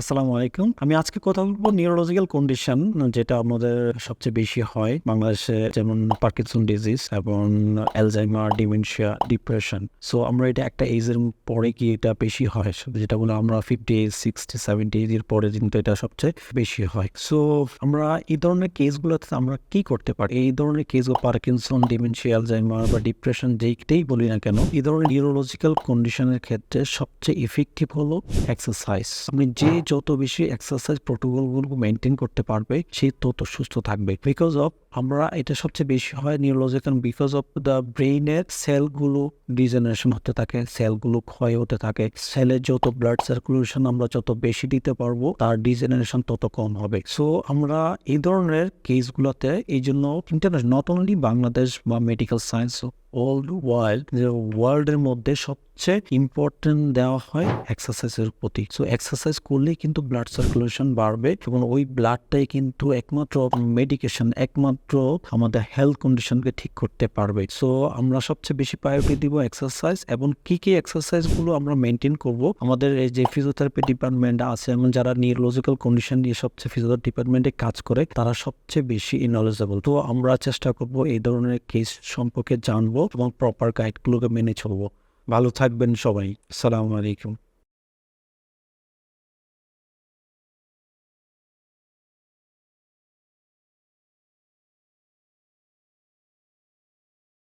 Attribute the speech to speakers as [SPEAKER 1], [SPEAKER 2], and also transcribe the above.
[SPEAKER 1] আসসালামু আলাইকুম। আমি আজকে কথা বলব নিউরোলজিক্যাল কন্ডিশন যেটা আমাদের সবচেয়ে বেশি হয় বাংলাদেশে, যেমন পার্কিনসন ডিজিজ এবং অ্যালজাইমার ডিমেনশিয়া ডিপ্রেশন সো আমরা এটা একটা এজের পরে কি এটা বেশি হয়? যেটা বলে আমরা ফিফটি এজ সিক্সটি সেভেন্টি এজের পরে কিন্তু এটা সবচেয়ে বেশি হয়। সো আমরা এই ধরনের কেসগুলোতে আমরা কি করতে পারি? এই ধরনের কেসগুলো পার্কিনসন ডিমেনশিয়া অ্যালজাইমার বা ডিপ্রেশন যেইটাই বলি না কেন, এই ধরনের নিউরোলজিক্যাল কন্ডিশনের ক্ষেত্রে সবচেয়ে ইফেক্টিভ হলো এক্সারসাইজ আপনি যে যত বেশি এক্সারসাইজ প্রোটোকলগুলো মেনটেন করতে পারবে সে তত সুস্থ থাকবে। বিকজ অফ আমরা এটা সবচেয়ে বেশি হয় নিউরোলজিক্যাল বিকজ অফ দ্য ব্রেইনের সেলগুলো ডিজেনারেশন হতে থাকে সেলগুলো ক্ষয় হতে থাকে। সেলের যত ব্লাড সার্কুলেশন আমরা যত বেশি দিতে পারব, তার ডিজেনারেশন তত কম হবে। সো আমরা এই ধরনের কেসগুলোতে এই জন্য ইন্টারন্যাশনাল নট অনলি বাংলাদেশ বা মেডিকেল সায়েন্স অল ওয়ার্ল্ড ওয়ার্ল্ডের মধ্যে সবচেয়ে ইম্পর্টেন্ট দেওয়া হয় এক্সারসাইজের প্রতি। সো এক্সারসাইজ করলেই কিন্তু ব্লাড সার্কুলেশন বাড়বে এবং ওই ব্লাডটাই কিন্তু একমাত্র মেডিকেশন একমাত্র আমাদের হেলথ কন্ডিশনকে ঠিক করতে পারবে। সো আমরা সবচেয়ে বেশি প্রায়োরিটি দিব এক্সারসাইজ এবং কি কি এক্সারসাইজগুলো আমরা মেনটেন করব। আমাদের এই যে ফিজিওথেরাপি ডিপার্টমেন্ট আছে এবং যারা নিউরোলজিক্যাল কন্ডিশন নিয়ে সবচেয়ে ফিজিওথেরাপি ডিপার্টমেন্টে কাজ করে, তারা সবচেয়ে বেশি নলেজেবল তো আমরা চেষ্টা করব এই ধরনের কেস সম্পর্কে জানব এবং প্রপার গাইডগুলোকে মেনে চলবো। ভালো থাকবেন সবাই। আসসালামু আলাইকুম।